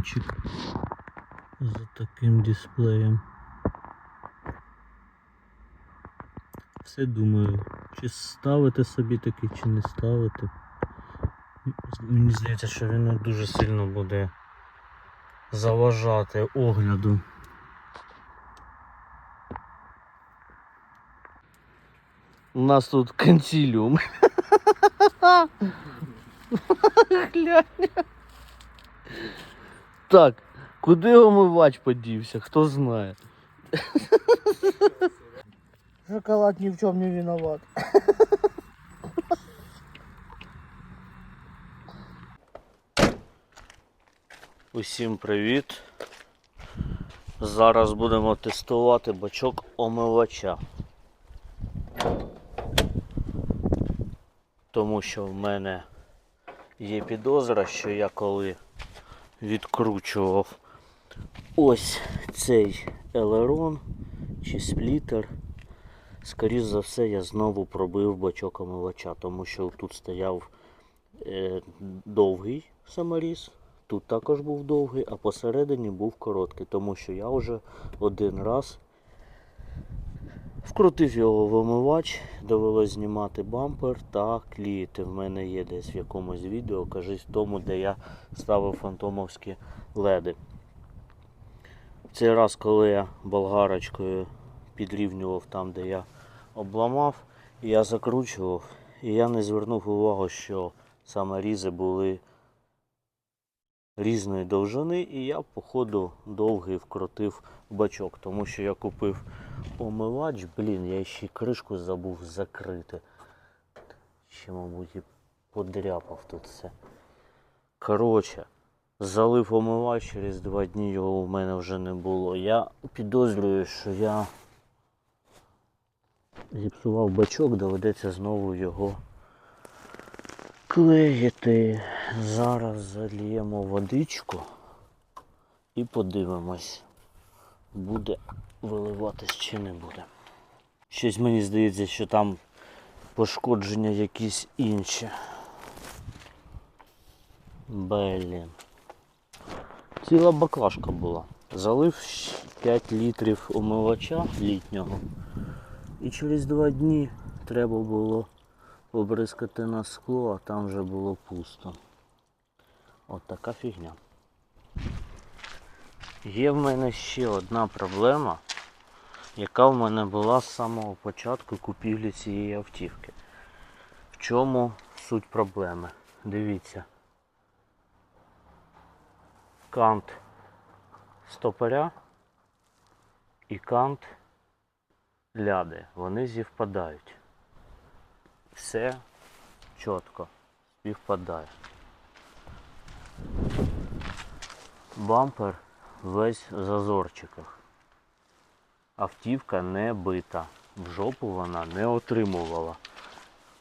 ганчик з таким дисплеєм. Все думаю, чи ставити собі такий, чи не ставити. Мені здається, що він дуже сильно буде заважати огляду. У нас тут консиліум. Глянь. Так, куди омивач подівся, хто знає. Шоколад ни в чем не виноват. Усім привіт. Зараз будемо тестувати бачок омивача. Тому що в мене є підозра, що я коли відкручував ось цей елерон чи сплітер, Скоріше за все я знову пробив бачок омивача, тому що тут стояв е, довгий саморіз, тут також був довгий, а посередині був короткий, тому що я вже один раз вкрутив його в омивач, довелось знімати бампер та клеїти. В мене є десь в якомусь відео, кажись в тому, де я ставив фантомовські леди. В цей раз, коли я болгарочкою підрівнював там, де я обламав, я закручував, і я не звернув увагу, що саме різи були різної довжини, і я, походу, довгий вкрутив бачок, тому що я купив омивач, блін, я ще й кришку забув закрити. Ще, мабуть, і подряпав тут все. Коротше, залив омивач, через два дні його у мене вже не було. Я підозрюю, що я зіпсував бачок, доведеться знову його клеїти. Зараз заліємо водичку і подивимось, буде виливатись чи не буде. Щось мені здається, що там пошкодження якісь інші. Блін. Ціла баклажка була. Залив 5 літрів омивача літнього. І через два дні треба було побризкати на скло, а там вже було пусто. От така фігня. Є в мене ще одна проблема, яка в мене була з самого початку купівлі цієї автівки. В чому суть проблеми? Дивіться. Кант стопоря і кант ляди. Вони зівпадають. Все чітко співпадає. Бампер весь в зазорчиках. Автівка не бита. В жопу вона не отримувала.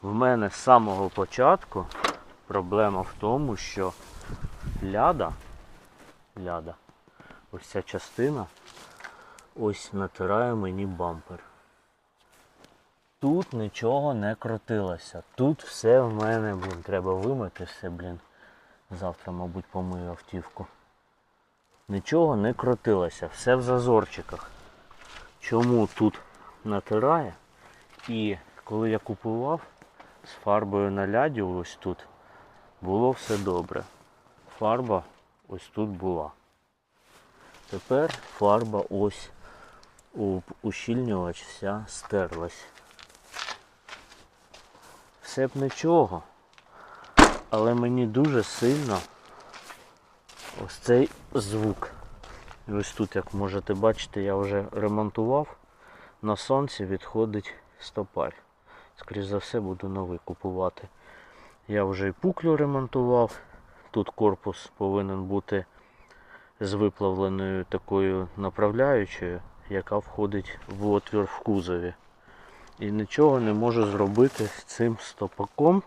В мене з самого початку проблема в тому, що ляда, ляда, ось ця частина ось натирає мені бампер. Тут нічого не крутилося. Тут все в мене, блін, треба вимити все, блін. Завтра, мабуть, помию автівку. Нічого не крутилося, все в зазорчиках. Чому тут натирає? І коли я купував з фарбою на ляді ось тут, було все добре. Фарба ось тут була. Тепер фарба ось у ущільнювач вся стерлась. Все б нічого. Але мені дуже сильно ось цей звук. І ось тут, як можете бачити, я вже ремонтував. На сонці відходить стопарь. Скоріше за все буду новий купувати. Я вже і пуклю ремонтував. Тут корпус повинен бути з виплавленою такою направляючою, яка входить в отвір в кузові. І нічого не можу зробити з цим стопаком,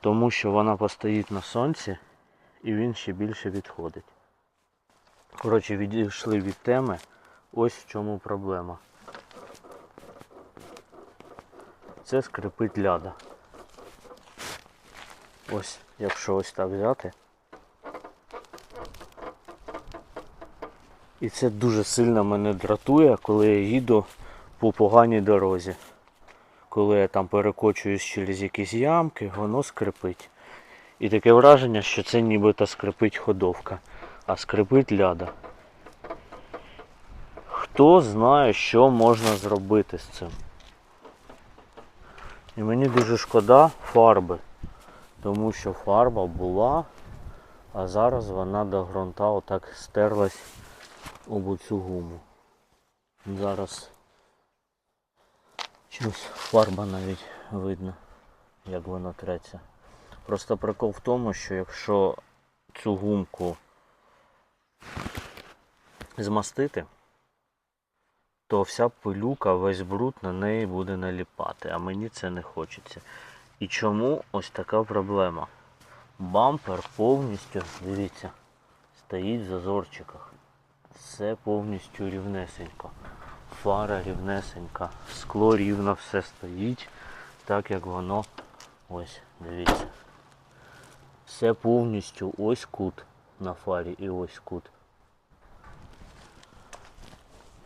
тому що вона постоїть на сонці і він ще більше відходить. Коротше, відійшли від теми. Ось в чому проблема. Це скрипить ляда. Ось, якщо ось так взяти, І це дуже сильно мене дратує, коли я їду по поганій дорозі. Коли я там перекочуюсь через якісь ямки, воно скрипить. І таке враження, що це нібито скрипить ходовка, а скрипить ляда. Хто знає, що можна зробити з цим? І мені дуже шкода фарби, тому що фарба була, а зараз вона до ґрунта отак стерлась об цю гуму. Зараз чомусь фарба навіть видно, як воно треться. Просто прикол в тому, що якщо цю гумку змастити, то вся пилюка, весь бруд на неї буде наліпати, а мені це не хочеться. І чому ось така проблема? Бампер повністю, дивіться, стоїть в зазорчиках. Все повністю рівнесенько. Фара рівнесенька, скло рівно все стоїть, так як воно ось, дивіться. Все повністю ось кут на фарі і ось кут.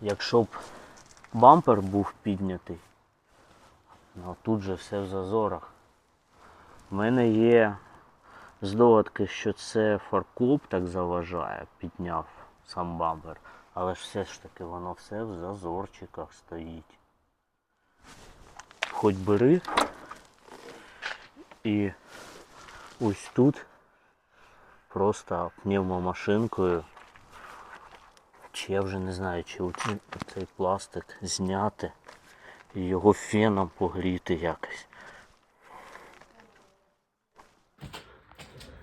Якщо б бампер був піднятий, ну тут же все в зазорах. У мене є здогадки, що це фаркоп так заважає, підняв сам бампер. Але ж все ж таки воно все в зазорчиках стоїть. Хоч бери і ось тут просто пневмомашинкою чи я вже не знаю, чи цей пластик зняти і його феном погріти якось.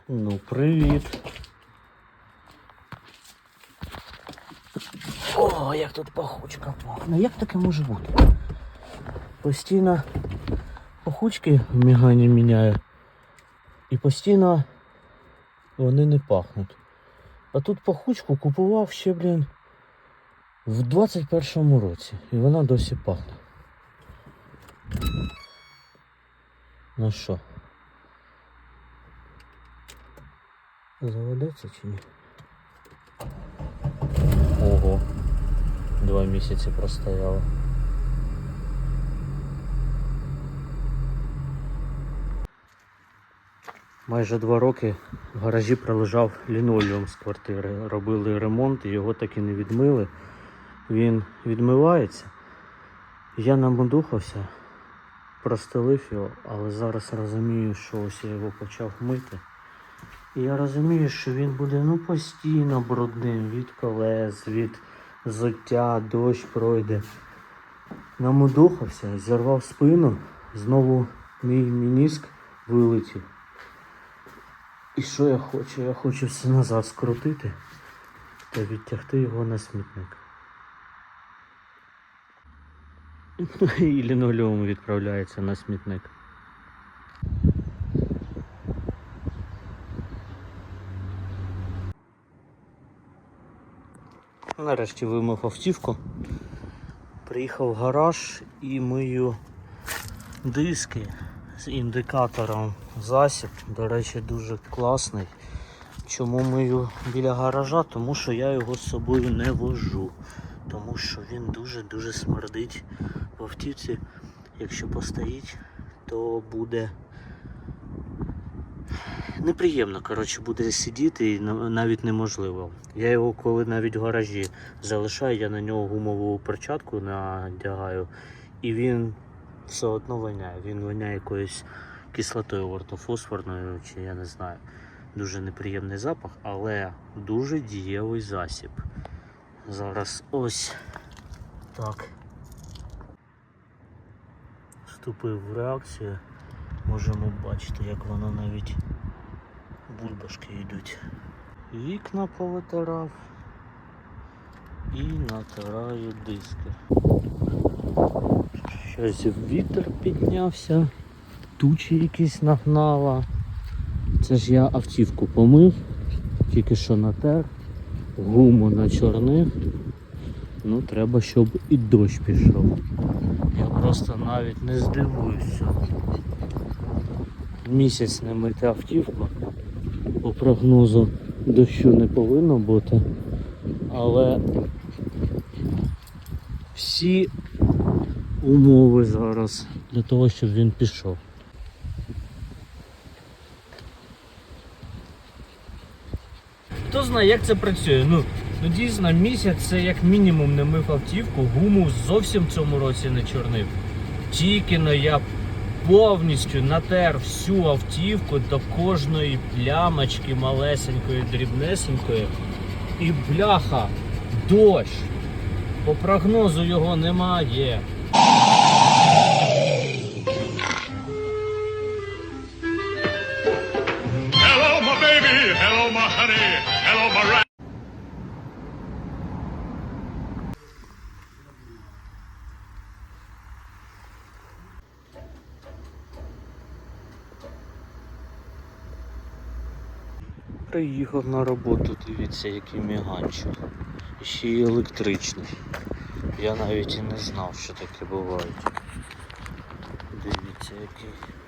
Ну, привіт. О, як тут пахучка пахне. Як таке може бути? Постійно пахучки в мігані міняю. І постійно вони не пахнуть. А тут пахучку купував ще, блін, в 21-му році. І вона досі пахне. Ну що? Заведеться чи ні? Два місяці простояло. Майже два роки в гаражі пролежав лінолеум з квартири. Робили ремонт і його так і не відмили. Він відмивається. Я намудухався, простелив його, але зараз розумію, що ось я його почав мити. І я розумію, що він буде ну постійно брудним від колес, від зуття, дощ пройде. Намудухався, зірвав спину, знову мій мініск вилетів. І що я хочу? Я хочу все назад скрутити та відтягти його на смітник. І лінолеум відправляється на смітник. Нарешті вимив автівку. Приїхав в гараж і мию диски з індикатором засіб. До речі, дуже класний. Чому мию біля гаража? Тому що я його з собою не вожу. Тому що він дуже-дуже смердить в автівці. Якщо постоїть, то буде неприємно, коротше, буде сидіти і навіть неможливо. Я його коли навіть в гаражі залишаю, я на нього гумову перчатку надягаю, і він все одно воняє. Він воняє якоюсь кислотою ортофосфорною, чи я не знаю. Дуже неприємний запах, але дуже дієвий засіб. Зараз ось так. Вступив в реакцію. Можемо бачити, як воно навіть бульбашки йдуть. Вікна повитирав і натираю диски. Щось вітер піднявся, тучі якісь нагнала. Це ж я автівку помив, тільки що натер, гуму начорнив. Ну, треба, щоб і дощ пішов. Я просто навіть не здивуюся. Місяць не мити автівку. По прогнозу дощу не повинно бути. Але всі умови зараз для того, щоб він пішов. Хто знає, як це працює? Ну, ну дійсно, місяць це як мінімум не мив автівку, гуму зовсім в цьому році не чорнив. Тільки но я повністю натер всю автівку до кожної плямочки малесенької, дрібнесенької. І бляха, дощ. По прогнозу його немає. Hello, my baby. Hello, my honey. Hello, my Приїхав на роботу, дивіться, який міганчик. І Ще й електричний. Я навіть і не знав, що таке буває. Дивіться, який.